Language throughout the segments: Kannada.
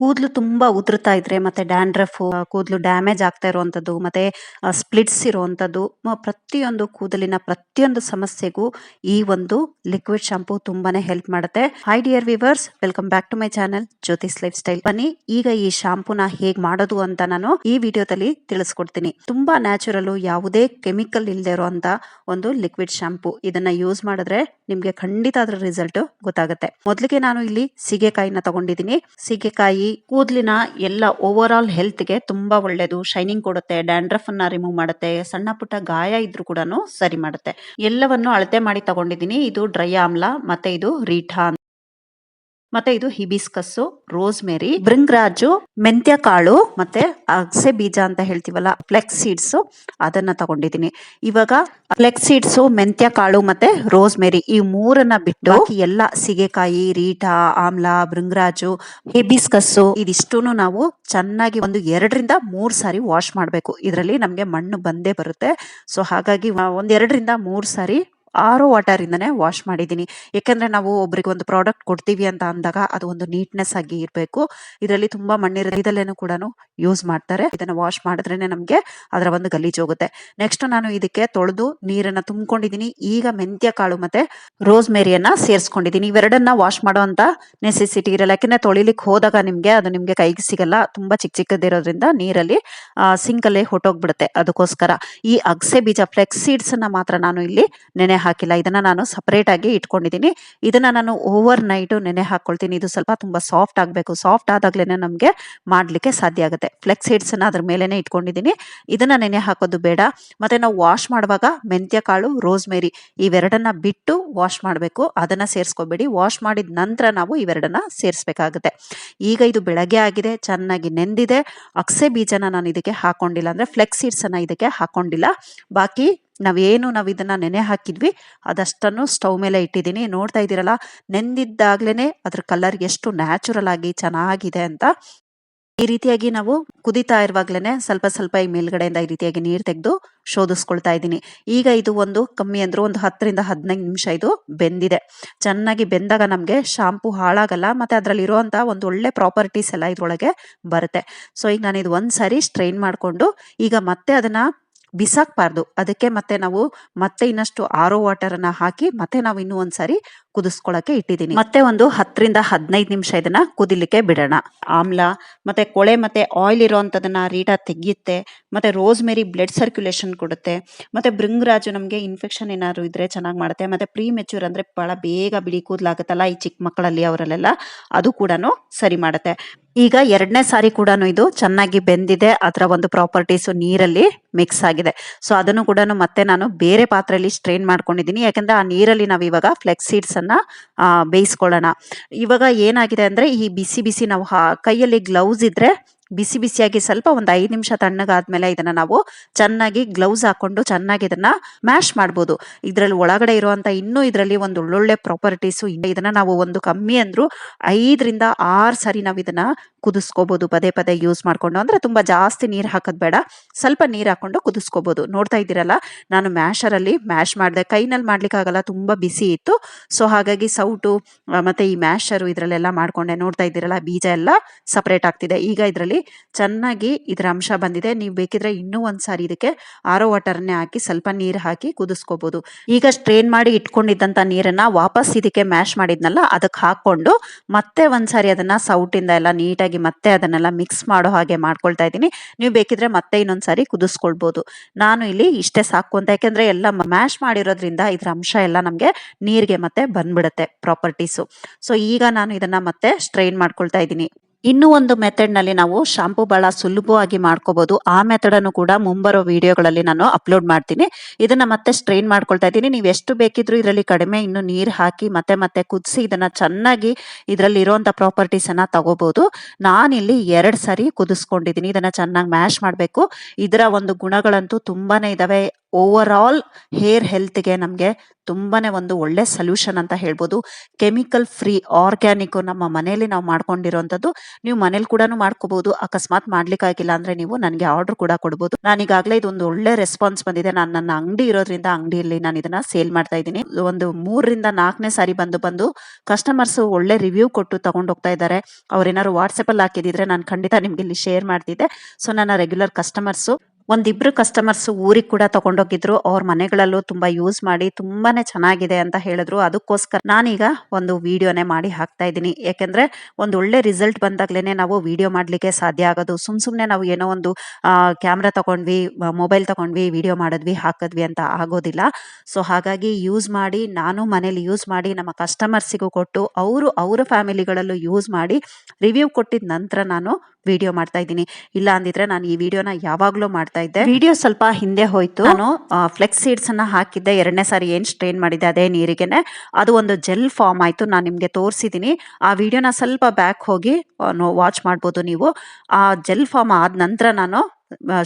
ಕೂದಲು ತುಂಬಾ ಉದುರ್ತಾ ಇದ್ರೆ ಮತ್ತೆ ಡ್ಯಾಂಡ್ರಫ್ ಕೂದಲು ಡ್ಯಾಮೇಜ್ ಆಗ್ತಾ ಇರುವಂತದ್ದು, ಮತ್ತೆ ಸ್ಪ್ಲಿಟ್ಸ್ ಇರುವಂತದ್ದು ಪ್ರತಿಯೊಂದು ಕೂದಲಿನ ಪ್ರತಿಯೊಂದು ಸಮಸ್ಯೆಗೂ ಈ ಒಂದು ಲಿಕ್ವಿಡ್ ಶಾಂಪೂ ತುಂಬಾನೇ ಹೆಲ್ಪ್ ಮಾಡುತ್ತೆ. Hi dear viewers welcome back to my channel Jyothi's lifestyle ಬನ್ನಿ, ಈಗ ಈ ಶಾಂಪೂನ ಹೇಗ್ ಮಾಡೋದು ಅಂತ ನಾನು ಈ ವಿಡಿಯೋದಲ್ಲಿ ತಿಳಿಸ್ಕೊಡ್ತೀನಿ. ತುಂಬಾ ನ್ಯಾಚುರಲ್ ಯಾವುದೇ ಕೆಮಿಕಲ್ ಇಲ್ಲದೆ ಇರುವಂತ ಒಂದು ಲಿಕ್ವಿಡ್ ಶಾಂಪೂ. ಇದನ್ನ ಯೂಸ್ ಮಾಡಿದ್ರೆ ನಿಮ್ಗೆ ಖಂಡಿತ ಅದ್ರ ರಿಸಲ್ಟ್ ಗೊತ್ತಾಗುತ್ತೆ. ಮೊದಲಿಗೆ ನಾನು ಇಲ್ಲಿ ಸೀಗೆಕಾಯಿನ ತಗೊಂಡಿದ್ದೀನಿ. ಸೀಗೆಕಾಯಿ ಕೂದಲಿನ ಎಲ್ಲ ಓವರ್ ಆಲ್ ಹೆಲ್ತ್ಗೆ ತುಂಬಾ ಒಳ್ಳೇದು. ಶೈನಿಂಗ್ ಕೊಡುತ್ತೆ ಡ್ಯಾಂಡ್ರಫ್ ಅನ್ನ ರಿಮೂವ್ ಮಾಡುತ್ತೆ, ಸಣ್ಣ ಪುಟ್ಟ ಗಾಯ ಇದ್ರೂ ಕೂಡ ಸರಿ ಮಾಡುತ್ತೆ. ಎಲ್ಲವನ್ನು ಅಳತೆ ಮಾಡಿ ತಗೊಂಡಿದ್ದೀನಿ. ಇದು ಡ್ರೈ ಆಮ್ಲ, ಮತ್ತೆ ಇದು ರೀಠಾ ಮತ್ತೆ ಇದು ಹಿಬಿಸ್ಕಸ್ಸು ರೋಸ್ ಮೇರಿ ಬೃಂಗ್ರಾಜು ಮೆಂತ್ಯ ಕಾಳು ಮತ್ತೆ ಅಗಸೆ ಬೀಜ ಅಂತ ಹೇಳ್ತೀವಲ್ಲ, ಫ್ಲೆಕ್ಸ್ ಸೀಡ್ಸ್, ಅದನ್ನ ತಗೊಂಡಿದ್ದೀನಿ. ಇವಾಗ ಫ್ಲೆಕ್ಸ್ ಸೀಡ್ಸ್ ಮೆಂತ್ಯ ಕಾಳು ಮತ್ತೆ ರೋಸ್ಮೆರಿ ಈ ಮೂರನ್ನ ಬಿಟ್ಟು ಎಲ್ಲ ಸಿಗೆಕಾಯಿ, ರೀಟಾ, ಆಮ್ಲ ಬೃಂಗ್ರಾಜು ಹಿಬಿಸ್ಕಸ್ಸು ಇದಿಷ್ಟು ನಾವು ಚೆನ್ನಾಗಿ ಒಂದು ಎರಡರಿಂದ ಮೂರ್ ಸಾರಿ ವಾಶ್ ಮಾಡಬೇಕು. ಇದರಲ್ಲಿ ನಮಗೆ ಮಣ್ಣು ಬಂದೇ ಬರುತ್ತೆ. ಸೊ ಹಾಗಾಗಿ ಒಂದೆರಡರಿಂದ ಮೂರ್ ಸಾರಿ ಆರೋ ವಾಟರ್ ಇಂದನೇ ವಾಶ್ ಮಾಡಿದ್ದೀನಿ. ಯಾಕಂದ್ರೆ ನಾವು ಒಬ್ರಿಗೆ ಒಂದು ಪ್ರಾಡಕ್ಟ್ ಕೊಡ್ತೀವಿ ಅಂತ ಅಂದಾಗ ಅದು ಒಂದು ನೀಟ್ನೆಸ್ ಆಗಿ ಇರಬೇಕು. ಇದರಲ್ಲಿ ತುಂಬಾ ಮಣ್ಣಿರ ಇದಲ್ಲೇನು ಕೂಡ ಯೂಸ್ ಮಾಡ್ತಾರೆ. ಇದನ್ನ ವಾಶ್ ಮಾಡಿದ್ರೇನೆ ನಮ್ಗೆ ಅದರ ಒಂದು ಗಲೀಜ್ ಹೋಗುತ್ತೆ. ನೆಕ್ಸ್ಟ್ ನಾನು ಇದಕ್ಕೆ ತೊಳೆದು ನೀರನ್ನ ತುಂಬಿಕೊಂಡಿದ್ದೀನಿ. ಈಗ ಮೆಂತ್ಯ, ಕಾಳು ಮತ್ತೆ ರೋಸ್ ಮೇರಿಯನ್ನ ಸೇರಿಸ್ಕೊಂಡಿದ್ದೀನಿ. ಇವೆರಡನ್ನ ವಾಶ್ ಮಾಡೋ ಅಂತ ನೆಸೆಸಿಟಿ ಇರಲ್ಲ. ಯಾಕಂದ್ರೆ ತೊಳಿಲಿಕ್ಕೆ ಹೋದಾಗ ನಿಮ್ಗೆ ಅದು ನಿಮ್ಗೆ ಕೈಗೆ ಸಿಗಲ್ಲ. ತುಂಬಾ ಚಿಕ್ಕ ಚಿಕ್ಕದಿರೋದ್ರಿಂದ ನೀರಲ್ಲಿ ಸಿಂಕ್ ಅಲ್ಲೇ ಹೊಟ್ಟೋಗ್ಬಿಡುತ್ತೆ ಅದಕ್ಕೋಸ್ಕರ ಈ ಅಗಸೆ ಬೀಜ ಫ್ಲೆಕ್ಸ್ ಸೀಡ್ಸ್ ಅನ್ನ ಮಾತ್ರ ನಾನು ಇಲ್ಲಿ ನೆನೆ ಹಾಕಿಲ್ಲ. ಇದನ್ನ ನಾನು ಸಪರೇಟ್ ಆಗಿ ಇಟ್ಕೊಂಡಿದ್ದೀನಿ ಇದನ್ನ ನಾನು ಓವರ್ ನೈಟ್ ನೆನೆ ಹಾಕೊಳ್ತೀನಿ. ಇದು ಸ್ವಲ್ಪ ತುಂಬಾ ಸಾಫ್ಟ್ ಆಗಬೇಕು. ಸಾಫ್ಟ್ ಆದಾಗ್ಲೇನೆ ನಮಗೆ ಮಾಡ್ಲಿಕ್ಕೆ ಸಾಧ್ಯ ಆಗುತ್ತೆ. ಫ್ಲೆಕ್ಸ್ ಸೀಡ್ಸ್ನ ಅದ್ರ ಮೇಲೆನೆ ಇಟ್ಕೊಂಡಿದ್ದೀನಿ ಇದನ್ನ ನೆನೆ ಹಾಕೋದು ಬೇಡ. ಮತ್ತೆ ನಾವು ವಾಶ್ ಮಾಡುವಾಗ ಮೆಂತ್ಯ ಕಾಳು ರೋಸ್ಮೇರಿ ಇವೆರಡನ್ನ ಬಿಟ್ಟು ವಾಶ್ ಮಾಡಬೇಕು. ಅದನ್ನ ಸೇರಿಸ್ಕೋಬೇಡಿ. ವಾಶ್ ಮಾಡಿದ ನಂತರ ನಾವು ಇವೆರಡನ್ನ ಸೇರಿಸ್ಬೇಕಾಗುತ್ತೆ. ಈಗ ಇದು ಬೆಳಗ್ಗೆ ಆಗಿದೆ, ಚೆನ್ನಾಗಿ ನೆಂದಿದೆ. ಅಕ್ಸೆ ಬೀಜನ ನಾನು ಇದಕ್ಕೆ ಹಾಕೊಂಡಿಲ್ಲ ಅಂದ್ರೆ ಫ್ಲೆಕ್ಸ್ ಸೀಡ್ಸ್ ಅನ್ನ ಇದಕ್ಕೆ ಹಾಕೊಂಡಿಲ್ಲ. ಬಾಕಿ ನಾವೇನು ನಾವು ಇದನ್ನ ನೆನೆ ಹಾಕಿದ್ವಿ, ಅದಷ್ಟನ್ನು ಸ್ಟವ್ ಮೇಲೆ ಇಟ್ಟಿದ್ದೀನಿ. ನೋಡ್ತಾ ಇದ್ದೀರಲ್ಲ, ನೆಂದಿದ್ದಾಗ್ಲೇನೆ ಅದ್ರ ಕಲರ್ ಎಷ್ಟು ನ್ಯಾಚುರಲ್ ಆಗಿ ಚೆನ್ನಾಗಿದೆ ಅಂತ. ಈ ರೀತಿಯಾಗಿ ನಾವು ಕುದಿತಾ ಇರುವಾಗಲೇ ಸ್ವಲ್ಪ ಸ್ವಲ್ಪ ಈ ಮೇಲ್ಗಡೆಯಿಂದ ಈ ರೀತಿಯಾಗಿ ನೀರು ತೆಗೆದು ಶೋಧಿಸ್ಕೊಳ್ತಾ ಇದ್ದೀನಿ. ಈಗ ಇದು ಒಂದು ಕಮ್ಮಿ ಅಂದ್ರೂ ಒಂದು ಹತ್ತರಿಂದ ಹದಿನೈದು ನಿಮಿಷ ಇದು ಬೆಂದಿದೆ. ಚೆನ್ನಾಗಿ ಬೆಂದಾಗ ನಮಗೆ ಶಾಂಪು ಹಾಳಾಗಲ್ಲ, ಮತ್ತೆ ಅದರಲ್ಲಿ ಇರುವಂತ ಒಂದು ಒಳ್ಳೆ ಪ್ರಾಪರ್ಟೀಸ್ ಎಲ್ಲ ಇದರೊಳಗೆ ಬರುತ್ತೆ. ಸೊ ಈಗ ನಾನು ಇದು ಒಂದು ಸಾರಿ ಸ್ಟ್ರೈನ್ ಮಾಡಿಕೊಂಡು, ಈಗ ಮತ್ತೆ ಅದನ್ನ ಬಿಸಾಕ್ಬಾರ್ದು. ಅದಕ್ಕೆ ಮತ್ತೆ ನಾವು ಮತ್ತೆ ಇನ್ನಷ್ಟು ಆರೋ ವಾಟರ್ ಅನ್ನ ಹಾಕಿ ಮತ್ತೆ ನಾವು ಇನ್ನೂ ಒಂದ್ಸಾರಿ ಕುದಿಸ್ಕೊಳಕ್ಕೆ ಇಟ್ಟಿದ್ದೀನಿ. ಮತ್ತೆ ಒಂದು ಹತ್ತರಿಂದ ಹದಿನೈದು ನಿಮಿಷ ಇದನ್ನ ಕುದಿಲಿಕ್ಕೆ ಬಿಡೋಣ. ಆಮ್ಲ ಮತ್ತೆ ಕೊಳೆ ಮತ್ತೆ ಆಯಿಲ್ ಇರೋವಂಥದನ್ನ ರೀಟಾ ತೆಗೆಯುತ್ತೆ ಮತ್ತೆ ರೋಸ್ಮೆರಿ ಬ್ಲಡ್ ಸರ್ಕ್ಯುಲೇಷನ್ ಕೊಡುತ್ತೆ ಮತ್ತೆ ಭೃಂಗರಾಜು ನಮಗೆ ಇನ್ಫೆಕ್ಷನ್ ಏನಾದ್ರು ಇದ್ರೆ ಚೆನ್ನಾಗಿ ಮಾಡುತ್ತೆ ಮತ್ತೆ ಪ್ರೀ ಮೆಚೂರ್ ಅಂದ್ರೆ ಬಹಳ ಬೇಗ ಬಿಳಿ ಕೂದಲಾಗುತ್ತಲ್ಲ ಈ ಚಿಕ್ಕ ಮಕ್ಕಳಲ್ಲಿ ಅವರಲ್ಲೆಲ್ಲ ಅದು ಕೂಡ ಸರಿ ಮಾಡುತ್ತೆ. ಈಗ ಎರಡನೇ ಸಾರಿ ಕೂಡ ಇದು ಚೆನ್ನಾಗಿ ಬೆಂದಿದೆ ಅದರ ಒಂದು ಪ್ರಾಪರ್ಟೀಸು ನೀರಲ್ಲಿ ಮಿಕ್ಸ್ ಆಗಿದೆ. ಸೊ ಅದನ್ನು ಕೂಡ ಮತ್ತೆ ನಾನು ಬೇರೆ ಪಾತ್ರೆಯಲ್ಲಿ ಸ್ಟ್ರೈನ್ ಮಾಡ್ಕೊಂಡಿದ್ದೀನಿ ಯಾಕಂದ್ರೆ ಆ ನೀರಲ್ಲಿ ನಾವು ಇವಾಗ ಫ್ಲೆಕ್ಸ್ ಸೀಡ್ಸ್ ಅನ್ನ ಬೇಯಿಸ್ಕೊಳ್ಳೋಣ. ಇವಾಗ ಏನಾಗಿದೆ ಅಂದ್ರೆ, ಈ ಬಿಸಿ ಬಿಸಿ ನಾವು ಕೈಯಲ್ಲಿ ಗ್ಲೌಸ್ ಇದ್ರೆ ಬಿಸಿ ಬಿಸಿಯಾಗಿ ಸ್ವಲ್ಪ ಒಂದು ಐದು ನಿಮಿಷ ತಣ್ಣಗಾದ್ಮೇಲೆ ಇದನ್ನ ನಾವು ಚೆನ್ನಾಗಿ ಗ್ಲೌಸ್ ಹಾಕೊಂಡು ಚೆನ್ನಾಗಿ ಇದನ್ನ ಮ್ಯಾಶ್ ಮಾಡ್ಬೋದು. ಇದ್ರಲ್ಲಿ ಒಳಗಡೆ ಇರುವಂತ ಇನ್ನೂ ಇದರಲ್ಲಿ ಒಂದು ಒಳ್ಳೊಳ್ಳೆ ಪ್ರಾಪರ್ಟೀಸು ಇದನ್ನ ನಾವು ಒಂದು ಕಮ್ಮಿ ಅಂದ್ರೂ ಐದರಿಂದ ಆರು ಸಾರಿ ನಾವು ಇದನ್ನ ಕುದಿಸ್ಕೋಬಹುದು ಪದೇ ಪದೇ ಯೂಸ್ ಮಾಡ್ಕೊಂಡು. ಅಂದ್ರೆ ತುಂಬಾ ಜಾಸ್ತಿ ನೀರು ಹಾಕೋದ್ ಬೇಡ. ಸ್ವಲ್ಪ ನೀರು ಹಾಕೊಂಡು ಕುದಿಸ್ಕೋಬಹುದು ನೋಡ್ತಾ ಇದ್ದೀರಲ್ಲ, ನಾನು ಮ್ಯಾಶರ್ ಅಲ್ಲಿ ಮ್ಯಾಶ್ ಮಾಡಿದೆ. ಕೈನಲ್ಲಿ ಮಾಡ್ಲಿಕ್ಕೆ ಆಗಲ್ಲ, ತುಂಬಾ ಬಿಸಿ ಇತ್ತು. ಸೊ ಹಾಗಾಗಿ ಸೌಟು ಮತ್ತೆ ಈ ಮ್ಯಾಶರು ಇದರಲ್ಲೆಲ್ಲ ಮಾಡ್ಕೊಂಡೆ. ನೋಡ್ತಾ ಇದ್ದೀರಲ್ಲ, ಬೀಜ ಎಲ್ಲ ಸಪ್ರೇಟ್ ಆಗ್ತಿದೆ. ಈಗ ಇದರಲ್ಲಿ ಚೆನ್ನಾಗಿ ಇದರ ಅಂಶ ಬಂದಿದೆ. ನೀವು ಬೇಕಿದ್ರೆ ಇನ್ನೂ ಒಂದ್ಸಾರಿ ಇದಕ್ಕೆ ಆರೋ ವಾಟರ್ನೇ ಹಾಕಿ ಸ್ವಲ್ಪ ನೀರು ಹಾಕಿ ಕುದಿಸ್ಕೋಬಹುದು ಈಗ ಸ್ಟ್ರೇನ್ ಮಾಡಿ ಇಟ್ಕೊಂಡಿದ್ದಂತ ನೀರನ್ನ ವಾಪಸ್ ಇದಕ್ಕೆ ಮ್ಯಾಶ್ ಮಾಡಿದ್ನಲ್ಲ ಅದಕ್ಕೆ ಹಾಕೊಂಡು ಮತ್ತೆ ಒಂದ್ಸಾರಿ ಅದನ್ನ ಸೌಟಿಂದ ಎಲ್ಲ ನೀಟಾಗಿ ಮತ್ತೆ ಅದನ್ನೆಲ್ಲ ಮಿಕ್ಸ್ ಮಾಡೋ ಹಾಗೆ ಮಾಡ್ಕೊಳ್ತಾ ಇದ್ದೀನಿ. ನೀವು ಬೇಕಿದ್ರೆ ಮತ್ತೆ ಇನ್ನೊಂದ್ಸಾರಿ ಕುದಿಸ್ಕೊಳ್ಬೋದು. ನಾನು ಇಲ್ಲಿ ಇಷ್ಟೇ ಸಾಕು ಅಂತ. ಯಾಕೆಂದ್ರೆ ಎಲ್ಲ ಮ್ಯಾಶ್ ಮಾಡಿರೋದ್ರಿಂದ ಇದ್ರ ಅಂಶ ಎಲ್ಲ ನಮ್ಗೆ ನೀರಿಗೆ ಮತ್ತೆ ಬಂದ್ಬಿಡುತ್ತೆ ಪ್ರಾಪರ್ಟೀಸು ಸೊ ಈಗ ನಾನು ಇದನ್ನ ಮತ್ತೆ ಸ್ಟ್ರೈನ್ ಮಾಡ್ಕೊಳ್ತಾ ಇದ್ದೀನಿ. ಇನ್ನೂ ಒಂದು ಮೆಥಡ್ನಲ್ಲಿ ನಾವು ಶಾಂಪೂ ಬಹಳ ಸುಲಭವಾಗಿ ಮಾಡ್ಕೋಬಹುದು ಆ ಮೆಥಡ್ ಅನ್ನು ಕೂಡ ಮುಂಬರೋ ವಿಡಿಯೋಗಳಲ್ಲಿ ನಾನು ಅಪ್ಲೋಡ್ ಮಾಡ್ತೀನಿ. ಇದನ್ನ ಮತ್ತೆ ಸ್ಟ್ರೈನ್ ಮಾಡ್ಕೊಳ್ತಾ ಇದ್ದೀನಿ. ನೀವು ಎಷ್ಟು ಬೇಕಿದ್ರು ಇದರಲ್ಲಿ ಕಡಿಮೆ ಇನ್ನು ನೀರು ಹಾಕಿ ಮತ್ತೆ ಮತ್ತೆ ಕುದಿಸಿ ಇದನ್ನ ಚೆನ್ನಾಗಿ ಇದರಲ್ಲಿ ಇರುವಂತ ಪ್ರಾಪರ್ಟೀಸ್ ಅನ್ನ ತಗೋಬಹುದು ನಾನಿಲ್ಲಿ ಎರಡು ಸಾರಿ ಕುದಿಸ್ಕೊಂಡಿದ್ದೀನಿ. ಇದನ್ನ ಚೆನ್ನಾಗಿ ಮ್ಯಾಶ್ ಮಾಡಬೇಕು. ಇದರ ಒಂದು ಗುಣಗಳಂತೂ ತುಂಬಾನೇ ಇದಾವೆ. ಓವರ್ ಆಲ್ ಹೇರ್ ಹೆಲ್ತ್ಗೆ ನಮಗೆ ತುಂಬಾನೇ ಒಂದು ಒಳ್ಳೆ ಸೊಲ್ಯೂಷನ್ ಅಂತ ಹೇಳ್ಬೋದು. ಕೆಮಿಕಲ್ ಫ್ರೀ ಆರ್ಗ್ಯಾನಿಕ್ ನಮ್ಮ ಮನೆಯಲ್ಲಿ ನಾವು ಮಾಡ್ಕೊಂಡಿರೋಂಥದ್ದು ನೀವು ಮನೇಲಿ ಕೂಡ ಮಾಡ್ಕೋಬಹುದು ಅಕಸ್ಮಾತ್ ಮಾಡ್ಲಿಕ್ಕಾಗಿಲ್ಲ ಅಂದ್ರೆ ನೀವು ನನಗೆ ಆರ್ಡರ್ ಕೂಡ ಕೊಡ್ಬೋದು. ನಾನೀಗಾಗಲೇ ಇದೊಂದು ಒಳ್ಳೆ ರೆಸ್ಪಾನ್ಸ್ ಬಂದಿದೆ. ನಾನು ನನ್ನ ಅಂಗಡಿ ಇರೋದ್ರಿಂದ ಅಂಗಡಿಯಲ್ಲಿ ನಾನು ಇದನ್ನ ಸೇಲ್ ಮಾಡ್ತಾ ಇದ್ದೀನಿ. ಒಂದು ಮೂರರಿಂದ ನಾಲ್ಕನೇ ಸಾರಿ ಬಂದು ಬಂದು ಕಸ್ಟಮರ್ಸ್ ಒಳ್ಳೆ ರಿವ್ಯೂ ಕೊಟ್ಟು ತಗೊಂಡು ಹೋಗ್ತಾ ಇದ್ದಾರೆ. ಅವ್ರೇನಾದ್ರು ವಾಟ್ಸ್ಆಪ್ ಅಲ್ಲಿ ಹಾಕಿದಿದ್ರೆ ನಾನು ಖಂಡಿತ ನಿಮ್ಗೆ ಇಲ್ಲಿ ಶೇರ್ ಮಾಡ್ತಿದ್ದೆ. ಸೊ ನನ್ನ ರೆಗ್ಯುಲರ್ ಕಸ್ಟಮರ್ಸ್ ಒಂದಿಬ್ರು ಕಸ್ಟಮರ್ಸ್ ಊರಿಗೆ ಕೂಡ ತಗೊಂಡೋಗಿದ್ರು. ಅವ್ರ ಮನೆಗಳಲ್ಲೂ ತುಂಬಾ ಯೂಸ್ ಮಾಡಿ ತುಂಬಾನೇ ಚೆನ್ನಾಗಿದೆ ಅಂತ ಹೇಳಿದ್ರು. ಅದಕ್ಕೋಸ್ಕರ ನಾನೀಗ ಒಂದು ವಿಡಿಯೋನೇ ಮಾಡಿ ಹಾಕ್ತಾ ಇದ್ದೀನಿ. ಯಾಕೆಂದ್ರೆ ಒಂದು ಒಳ್ಳೆ ರಿಸಲ್ಟ್ ಬಂದಾಗ್ಲೇನೆ ನಾವು ವಿಡಿಯೋ ಮಾಡ್ಲಿಕ್ಕೆ ಸಾಧ್ಯ ಆಗೋದು. ಸುಮ್ ಸುಮ್ನೆ ನಾವು ಏನೋ ಒಂದು ಕ್ಯಾಮ್ರಾ ತಗೊಂಡ್ವಿ ಮೊಬೈಲ್ ತಗೊಂಡ್ವಿ ವಿಡಿಯೋ ಮಾಡಿದ್ವಿ, ಹಾಕಿದ್ವಿ ಅಂತ ಆಗೋದಿಲ್ಲ. ಸೊ ಹಾಗಾಗಿ ಯೂಸ್ ಮಾಡಿ, ನಾನು ಮನೇಲಿ ಯೂಸ್ ಮಾಡಿ, ನಮ್ಮ ಕಸ್ಟಮರ್ಸಿಗೂ ಕೊಟ್ಟು, ಅವರು ಅವರ ಫ್ಯಾಮಿಲಿಗಳಲ್ಲೂ ಯೂಸ್ ಮಾಡಿ ರಿವ್ಯೂ ಕೊಟ್ಟಿದ ನಂತರ ನಾನು ವಿಡಿಯೋ ಮಾಡ್ತಾ ಇದ್ದೀನಿ. ಇಲ್ಲ ಅಂದಿದ್ರೆ ನಾನು ಈ ವಿಡಿಯೋನ ಯಾವಾಗ್ಲೂ ಮಾಡ್ತಾ ಇದ್ದೆ. ವಿಡಿಯೋ ಸ್ವಲ್ಪ ಹಿಂದೆ ಹೋಯ್ತು. ನಾನು ಫ್ಲೆಕ್ಸ್ ಸೀಡ್ಸ್ ಅನ್ನ ಹಾಕಿದ್ದೆ. ಎರಡನೇ ಸಾರಿ ಏನ್ ಸ್ಟ್ರೈನ್ ಮಾಡಿದ್ದೆ ಅದೇ ನೀರಿಗೆನೆ. ಅದು ಒಂದು ಜೆಲ್ ಫಾರ್ಮ್ ಆಯ್ತು. ನಾನು ನಿಮ್ಗೆ ತೋರಿಸಿದ್ದೀನಿ ಆ ವಿಡಿಯೋನ ಸ್ವಲ್ಪ ಬ್ಯಾಕ್ ಹೋಗಿ ವಾಚ್ ಮಾಡ್ಬೋದು ನೀವು. ಆ ಜೆಲ್ ಫಾರ್ಮ್ ಆದ ನಂತರ ನಾನು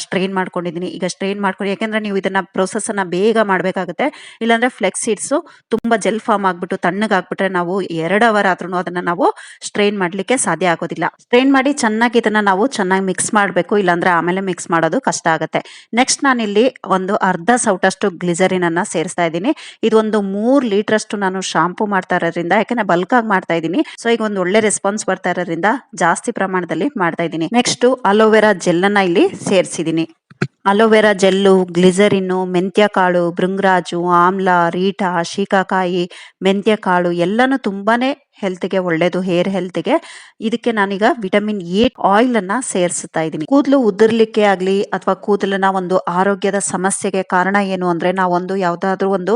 ಸ್ಟ್ರೈನ್ ಮಾಡ್ಕೊಂಡಿದ್ದೀನಿ. ಈಗ ಸ್ಟ್ರೈನ್ ಮಾಡ್ಕೊಂಡು, ಯಾಕೆಂದ್ರೆ ನೀವು ಇದನ್ನ ಪ್ರೊಸೆಸ್ ಅನ್ನ ಬೇಗ ಮಾಡಬೇಕಾಗುತ್ತೆ. ಇಲ್ಲಾಂದ್ರೆ ಫ್ಲೆಕ್ಸ್ ಸೀಡ್ಸ್ ತುಂಬಾ ಜೆಲ್ ಫಾರ್ಮ್ ಆಗ್ಬಿಟ್ಟು ತಣ್ಣಗಾಗ್ಬಿಟ್ರೆ ನಾವು ಎರಡು ಅವರ್ ಆದ್ರೂ ಅದನ್ನ ನಾವು ಸ್ಟ್ರೈನ್ ಮಾಡ್ಲಿಕ್ಕೆ ಸಾಧ್ಯ ಆಗೋದಿಲ್ಲ. ಸ್ಟ್ರೈನ್ ಮಾಡಿ ಚೆನ್ನಾಗಿ ಇದನ್ನ ನಾವು ಚೆನ್ನಾಗಿ ಮಿಕ್ಸ್ ಮಾಡಬೇಕು. ಇಲ್ಲಾಂದ್ರೆ ಆಮೇಲೆ ಮಿಕ್ಸ್ ಮಾಡೋದು ಕಷ್ಟ ಆಗುತ್ತೆ. ನೆಕ್ಸ್ಟ್ ನಾನಿಲ್ಲಿ ಒಂದು ಅರ್ಧ ಸೌಟಷ್ಟು ಗ್ಲಿಸರಿನ್ ಅನ್ನ ಸೇರಿಸ್ತಾ ಇದ್ದೀನಿ. ಇದೊಂದು ಮೂರ್ ಲೀಟರ್ ಅಷ್ಟು ನಾನು ಶಾಂಪೂ ಮಾಡ್ತಾ ಇರೋದ್ರಿಂದ, ಯಾಕಂದ್ರೆ ಬಲ್ಕ್ ಆಗಿ ಮಾಡ್ತಾ ಇದ್ದೀನಿ. ಸೊ ಈಗ ಒಂದು ಒಳ್ಳೆ ರೆಸ್ಪಾನ್ಸ್ ಬರ್ತಾ ಇರೋದ್ರಿಂದ ಜಾಸ್ತಿ ಪ್ರಮಾಣದಲ್ಲಿ ಮಾಡ್ತಾ ಇದ್ದೀನಿ. ನೆಕ್ಸ್ಟ್ ಅಲೋವೆರಾ ಜೆಲ್ ಅನ್ನ ಇಲ್ಲಿ ಸೇರಿಸಿದ್ದೀನಿ ಅಲೋವೆರಾ ಜೆಲ್ಲು ಗ್ಲಿಸರಿನ್ನು ಮೆಂತ್ಯ ಕಾಳು ಭೃಂಗರಾಜು ಆಮ್ಲ ರೀಟಾ ಶೀಕಾಕಾಯಿ ಮೆಂತ್ಯ ಕಾಳು ಎಲ್ಲನೂ ತುಂಬಾನೇ ಹೆಲ್ತ್ಗೆ ಒಳ್ಳೇದು ಹೇರ್ ಹೆಲ್ತ್ಗೆ ಇದಕ್ಕೆ ನಾನೀಗ ವಿಟಮಿನ್ ಎ ಆಯಿಲ್ ಅನ್ನ ಸೇರಿಸ್ತಾ ಇದ್ದೀನಿ. ಕೂದಲು ಉದುರ್ಲಿಕ್ಕೆ ಆಗಲಿ ಅಥವಾ ಕೂದಲನ್ನ ಒಂದು ಆರೋಗ್ಯದ ಸಮಸ್ಯೆಗೆ ಕಾರಣ ಏನು ಅಂದ್ರೆ ನಾವೊಂದು ಯಾವ್ದಾದ್ರು ಒಂದು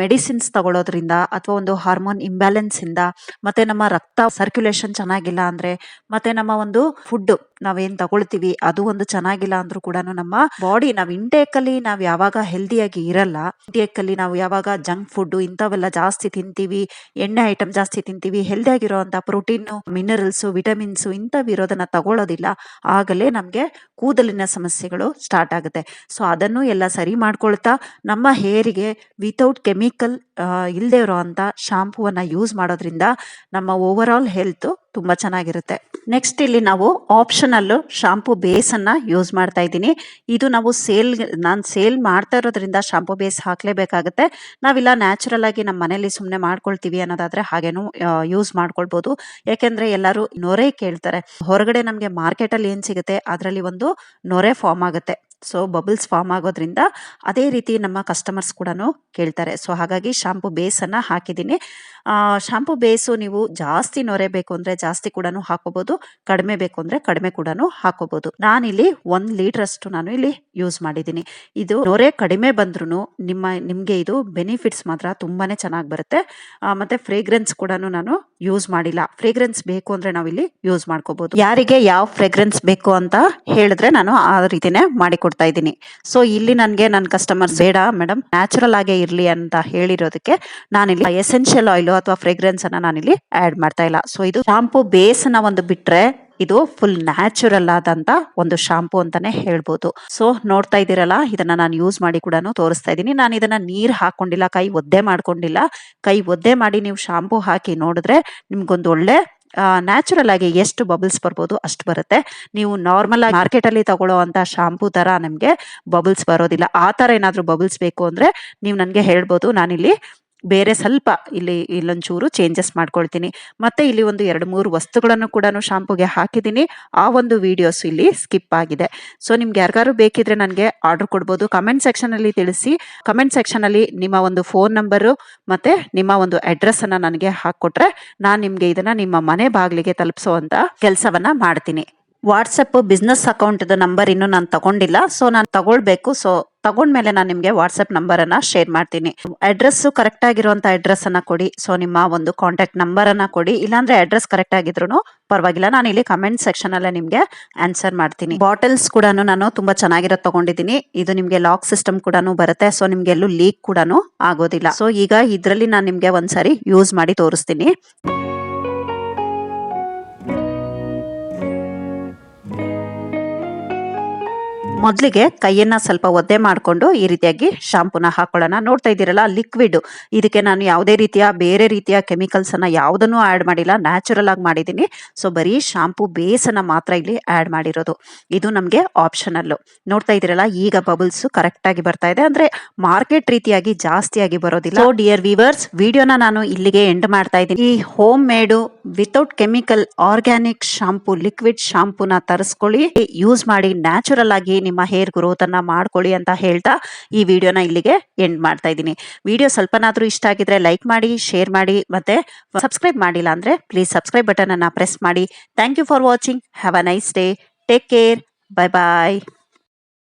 ಮೆಡಿಸಿನ್ಸ್ ತಗೊಳ್ಳೋದ್ರಿಂದ ಅಥವಾ ಒಂದು ಹಾರ್ಮೋನ್ ಇಂಬ್ಯಾಲೆನ್ಸ್ ಇಂದ ಮತ್ತೆ ನಮ್ಮ ರಕ್ತ ಸರ್ಕ್ಯುಲೇಷನ್ ಚೆನ್ನಾಗಿಲ್ಲ ಅಂದ್ರೆ ಮತ್ತೆ ನಮ್ಮ ಒಂದು ಫುಡ್ ನಾವೇನ್ ತಗೊಳ್ತೀವಿ ಅದು ಒಂದು ಚೆನ್ನಾಗಿಲ್ಲ ಅಂದ್ರೂ ಕೂಡ ನಮ್ಮ ಬಾಡಿ ನಾವು ಇಂಟೇಕ್ ಅಲ್ಲಿ ನಾವ್ ಯಾವಾಗ ಹೆಲ್ದಿಯಾಗಿ ಇರಲ್ಲ ಇಂಟೇಕ್ ಅಲ್ಲಿ ನಾವು ಯಾವಾಗ ಜಂಕ್ ಫುಡ್ ಇಂಥವೆಲ್ಲ ಜಾಸ್ತಿ ತಿಂತೀವಿ, ಎಣ್ಣೆ ಐಟಮ್ ಜಾಸ್ತಿ ತಿಂತೀವಿ ಹೆಲ್ದಿ ಆಗಿರುವಂತ ಪ್ರೋಟೀನ್ ಮಿನರಲ್ಸ್ ವಿಟಮಿನ್ಸ್ ಇಂಥವ್ ಇರೋದನ್ನ ತಗೊಳ್ಳೋದಿಲ್ಲ ಆಗಲೇ ನಮಗೆ ಕೂದಲಿನ ಸಮಸ್ಯೆಗಳು ಸ್ಟಾರ್ಟ್ ಆಗುತ್ತೆ. ಸೊ ಅದನ್ನು ಎಲ್ಲ ಸರಿ ಮಾಡ್ಕೊಳ್ತಾ ನಮ್ಮ ಹೇರಿಗೆ ವಿತೌಟ್ ಕೆಮಿಕಲ್ ಇಲ್ಲದೆ ಇರೋವಂಥ ಶಾಂಪೂವನ್ನ ಯೂಸ್ ಮಾಡೋದ್ರಿಂದ ನಮ್ಮ ಓವರ್ ಆಲ್ ಹೆಲ್ತ್ ತುಂಬ ಚೆನ್ನಾಗಿರುತ್ತೆ. ನೆಕ್ಸ್ಟ್ ಇಲ್ಲಿ ನಾವು ಆಪ್ಷನಲ್ಲು ಶಾಂಪೂ ಬೇಸನ್ನು ಯೂಸ್ ಮಾಡ್ತಾ ಇದ್ದೀನಿ. ಇದು ನಾವು ಸೇಲ್ ನಾನು ಸೇಲ್ ಮಾಡ್ತಾ ಇರೋದ್ರಿಂದ ಶಾಂಪೂ ಬೇಸ್ ಹಾಕಲೇಬೇಕಾಗುತ್ತೆ. ನಾವಿಲ್ಲ ನ್ಯಾಚುರಲ್ ಆಗಿ ನಮ್ಮ ಮನೇಲಿ ಸುಮ್ಮನೆ ಮಾಡ್ಕೊಳ್ತೀವಿ ಅನ್ನೋದಾದರೆ ಹಾಗೇನೂ ಯೂಸ್ ಮಾಡ್ಕೊಳ್ಬೋದು. ಯಾಕೆಂದರೆ ಎಲ್ಲರೂ ನೊರೆ ಕೇಳ್ತಾರೆ. ಹೊರಗಡೆ ನಮಗೆ ಮಾರ್ಕೆಟಲ್ಲಿ ಏನ್ ಸಿಗುತ್ತೆ? ಅದರಲ್ಲಿ ಒಂದು ನೊರೆ ಫಾರ್ಮ್ ಆಗುತ್ತೆ. ಸೊ ಬಬಲ್ಸ್ ಫಾರ್ಮ್ ಆಗೋದ್ರಿಂದ ಅದೇ ರೀತಿ ನಮ್ಮ ಕಸ್ಟಮರ್ಸ್ ಕೂಡ ಕೇಳ್ತಾರೆ. ಸೊ ಹಾಗಾಗಿ ಶಾಂಪು ಬೇಸನ್ನು ಹಾಕಿದ್ದೀನಿ. ಶಾಂಪು ಬೇಸು ನೀವು ಜಾಸ್ತಿ ನೊರೆ ಬೇಕು ಅಂದರೆ ಜಾಸ್ತಿ ಕೂಡ ಹಾಕೋಬಹುದು ಕಡಿಮೆ ಬೇಕು ಅಂದರೆ ಕಡಿಮೆ ಕೂಡ ಹಾಕೋಬಹುದು ನಾನಿಲ್ಲಿ ಒಂದು ಲೀಟರ್ ಅಷ್ಟು ನಾನು ಇಲ್ಲಿ ಯೂಸ್ ಮಾಡಿದ್ದೀನಿ. ಇದು ನೊರೆ ಕಡಿಮೆ ಬಂದ್ರೂ ನಿಮ್ಮ, ನಿಮಗೆ ಇದು ಬೆನಿಫಿಟ್ಸ್ ಮಾತ್ರ ತುಂಬಾ ಚೆನ್ನಾಗಿ ಬರುತ್ತೆ. ಮತ್ತೆ ಫ್ರೇಗ್ರೆನ್ಸ್ ಕೂಡ ನಾನು ಯೂಸ್ ಮಾಡಿಲ್ಲ. ಫ್ರೇಗ್ರೆನ್ಸ್ ಬೇಕು ಅಂದ್ರೆ ನಾವಿಲ್ಲಿ ಯೂಸ್ ಮಾಡ್ಕೋಬಹುದು ಯಾರಿಗೆ ಯಾವ ಫ್ರೇಗ್ರೆನ್ಸ್ ಬೇಕು ಅಂತ ಹೇಳಿದ್ರೆ ನಾನು ಆ ರೀತಿನೇ ಮಾಡಿ ಕೊಡ್ತಾ ಇದ್ದೀನಿ. ಸೊ ಇಲ್ಲಿ ನನಗೆ ನನ್ನ ಕಸ್ಟಮರ್ಸ್ ಬೇಡ ಮೇಡಮ್ ನ್ಯಾಚುರಲ್ ಆಗೇ ಇರಲಿ ಅಂತ ಹೇಳಿರೋದಕ್ಕೆ ನಾನಿಲ್ಲಿ ಎಸೆನ್ಷಿಯಲ್ ಆಯಿಲ್ ಅಥವಾ ಫ್ರೇಗ್ರೆನ್ಸ್ ಅನ್ನ ನಾನಿಲ್ಲಿ ಆಡ್ ಮಾಡ್ತಾ ಇಲ್ಲ. ಸೊ ಇದು ಶಾಂಪು ಬೇಸ್ನ ಒಂದು ಬಿಟ್ರೆ ಇದು ಫುಲ್ ನ್ಯಾಚುರಲ್ ಆದಂತ ಒಂದು ಶಾಂಪೂ ಅಂತಾನೆ ಹೇಳ್ಬೋದು. ಸೊ ನೋಡ್ತಾ ಇದ್ದೀರಲ್ಲ, ಇದನ್ನ ನಾನು ಯೂಸ್ ಮಾಡಿ ಕೂಡ ತೋರಿಸ್ತಾ ಇದ್ದೀನಿ. ನಾನು ಇದನ್ನ ನೀರ್ ಹಾಕೊಂಡಿಲ್ಲ, ಕೈ ಒದ್ದೆ ಮಾಡ್ಕೊಂಡಿಲ್ಲ. ಕೈ ಒದ್ದೆ ಮಾಡಿ ನೀವು ಶಾಂಪೂ ಹಾಕಿ ನೋಡಿದ್ರೆ ನಿಮ್ಗೊಂದು ಒಳ್ಳೆ ನ್ಯಾಚುರಲ್ ಆಗಿ ಎಷ್ಟು ಬಬಲ್ಸ್ ಬರ್ಬೋದು ಅಷ್ಟು ಬರುತ್ತೆ. ನೀವು ನಾರ್ಮಲ್ ಆಗಿ ಮಾರ್ಕೆಟ್ ಅಲ್ಲಿ ತಗೊಳ್ಳೋವಂತ ಶಾಂಪೂ ತರ ನಿಮ್ಗೆ ಬಬಲ್ಸ್ ಬರೋದಿಲ್ಲ. ಆ ತರ ಏನಾದರೂ ಬಬಲ್ಸ್ ಬೇಕು ಅಂದ್ರೆ ನೀವು ನನಗೆ ಹೇಳ್ಬೋದು. ನಾನಿಲ್ಲಿ ಬೇರೆ ಸ್ವಲ್ಪ ಇಲ್ಲಿ ಇಲ್ಲೊಂಚೂರು ಚೇಂಜಸ್ ಮಾಡ್ಕೊಳ್ತೀನಿ. ಮತ್ತೆ ಇಲ್ಲಿ ಒಂದು ಎರಡು ಮೂರು ವಸ್ತುಗಳನ್ನು ಕೂಡ ಶಾಂಪುಗೆ ಹಾಕಿದ್ದೀನಿ. ಆ ಒಂದು ವಿಡಿಯೋಸ್ ಇಲ್ಲಿ ಸ್ಕಿಪ್ ಆಗಿದೆ. ಸೊ ನಿಮ್ಗೆ ಯಾರಿಗಾರು ಬೇಕಿದ್ರೆ ನನಗೆ ಆರ್ಡರ್ ಕೊಡ್ಬೋದು. ಕಮೆಂಟ್ ಸೆಕ್ಷನ್ ಅಲ್ಲಿ ತಿಳಿಸಿ. ಕಮೆಂಟ್ ಸೆಕ್ಷನ್ ಅಲ್ಲಿ ನಿಮ್ಮ ಒಂದು ಫೋನ್ ನಂಬರು ಮತ್ತೆ ನಿಮ್ಮ ಒಂದು ಅಡ್ರೆಸ್ ಅನ್ನ ನನಗೆ ಹಾಕೊಟ್ರೆ ನಾನು ನಿಮ್ಗೆ ಇದನ್ನ ನಿಮ್ಮ ಮನೆ ಬಾಗಿಲಿಗೆ ತಲುಪಿಸುವಂತ ಕೆಲಸವನ್ನ ಮಾಡ್ತೀನಿ. ವಾಟ್ಸಪ್ ಬಿಸ್ನೆಸ್ ಅಕೌಂಟ್ ನಂಬರ್ ಇನ್ನು ನಾನು ತಗೊಂಡಿಲ್ಲ. ಸೊ ನಾನು ತಗೊಳ್ಬೇಕು. ಸೊ ತಗೊಂಡ್ಮೇಲೆ ನಾನು ನಿಮಗೆ ವಾಟ್ಸ್ಆ್ಯಪ್ ನಂಬರ್ ಅನ್ನ ಶೇರ್ ಮಾಡ್ತೀನಿ ಅಡ್ರೆಸ್ ಕರೆಕ್ಟ್ ಆಗಿರುವಂತ ಅಡ್ರೆಸ್ ಅನ್ನ ಕೊಡಿ. ಸೊ ನಿಮ್ಮ ಒಂದು ಕಾಂಟ್ಯಾಕ್ಟ್ ನಂಬರ್ ಅನ್ನ ಕೊಡಿ. ಇಲ್ಲಾಂದ್ರೆ ಅಡ್ರೆಸ್ ಕರೆಕ್ಟ್ ಆಗಿದ್ರು ಪರವಾಗಿಲ್ಲ. ನಾನು ಇಲ್ಲಿ ಕಮೆಂಟ್ ಸೆಕ್ಷನ್ ಅಲ್ಲೇ ನಿಮ್ಗೆ ಆನ್ಸರ್ ಮಾಡ್ತೀನಿ. ಬಾಟಲ್ಸ್ ಕೂಡ ನಾನು ತುಂಬಾ ಚೆನ್ನಾಗಿರೋ ತಗೊಂಡಿದ್ದೀನಿ. ಇದು ನಿಮಗೆ ಲಾಕ್ ಸಿಸ್ಟಮ್ ಕೂಡ ಬರುತ್ತೆ. ಸೊ ನಿಮ್ಗೆ ಎಲ್ಲೂ ಲೀಕ್ ಕೂಡ ಆಗೋದಿಲ್ಲ. ಸೊ ಈಗ ಇದರಲ್ಲಿ ನಾನು ನಿಮ್ಗೆ ಒಂದ್ಸರಿ ಯೂಸ್ ಮಾಡಿ ತೋರಿಸ್ತೀನಿ. ಮೊದಲಿಗೆ ಕೈಯನ್ನ ಸ್ವಲ್ಪ ಒದ್ದೆ ಮಾಡಿಕೊಂಡು ಈ ರೀತಿಯಾಗಿ ಶಾಂಪೂನ ಹಾಕೊಳ್ಳೋಣ. ನೋಡ್ತಾ ಇದ್ದೀರಲ್ಲ ಲಿಕ್ವಿಡ್ ಇದಕ್ಕೆ ನಾನು ಯಾವುದೇ ರೀತಿಯ, ಬೇರೆ ರೀತಿಯ ಕೆಮಿಕಲ್ಸ್ ಅನ್ನ ಯಾವುದನ್ನು ಆಡ್ ಮಾಡಿಲ್ಲ. ನ್ಯಾಚುರಲ್ ಆಗಿ ಮಾಡಿದ್ದೀನಿ. ಸೊ ಬರೀ ಶಾಂಪೂ ಬೇಸ್ ಅನ್ನ ಮಾತ್ರ ಇಲ್ಲಿ ಆಡ್ ಮಾಡಿರೋದು. ಇದು ನಮಗೆ ಆಪ್ಷನಲ್ಲು ನೋಡ್ತಾ ಇದ್ದೀರಲ್ಲ, ಈಗ ಬಬಲ್ಸ್ ಕರೆಕ್ಟ್ ಆಗಿ ಬರ್ತಾ ಇದೆ. ಅಂದ್ರೆ ಮಾರ್ಕೆಟ್ ರೀತಿಯಾಗಿ ಜಾಸ್ತಿಯಾಗಿ ಬರೋದಿಲ್ಲ. ಸೊ ಡಿಯರ್ ವಿವರ್ಸ್ ವಿಡಿಯೋನ ನಾನು ಇಲ್ಲಿಗೆ ಎಂಡ್ ಮಾಡ್ತಾ ಇದ್ದೀನಿ. ಈ home made without chemical organic shampoo liquid ಶಾಂಪೂನ ತರಿಸ್ಕೊಳ್ಳಿ. ಯೂಸ್ ಮಾಡಿ ನ್ಯಾಚುರಲ್ ಆಗಿ ನಿಮ್ಮ ಹೇರ್ ಗ್ರೋತ್ ಅನ್ನ ಮಾಡ್ಕೊಳ್ಳಿ ಅಂತ ಹೇಳ್ತಾ ಈ ವಿಡಿಯೋನ ಇಲ್ಲಿಗೆ ಎಂಡ್ ಮಾಡ್ತಾ ಇದ್ದೀನಿ. ವಿಡಿಯೋ ಸ್ವಲ್ಪನಾದರೂ ಇಷ್ಟ ಆಗಿದ್ರೆ ಲೈಕ್ ಮಾಡಿ ಶೇರ್ ಮಾಡಿ, ಮತ್ತೆ ಸಬ್ಸ್ಕ್ರೈಬ್ ಮಾಡಿಲ್ಲ ಅಂದ್ರೆ ಪ್ಲೀಸ್ ಸಬ್ಸ್ಕ್ರೈಬ್ ಬಟನ್ ಅನ್ನ ಪ್ರೆಸ್ ಮಾಡಿ. Thank you for watching have a nice day take care bye bye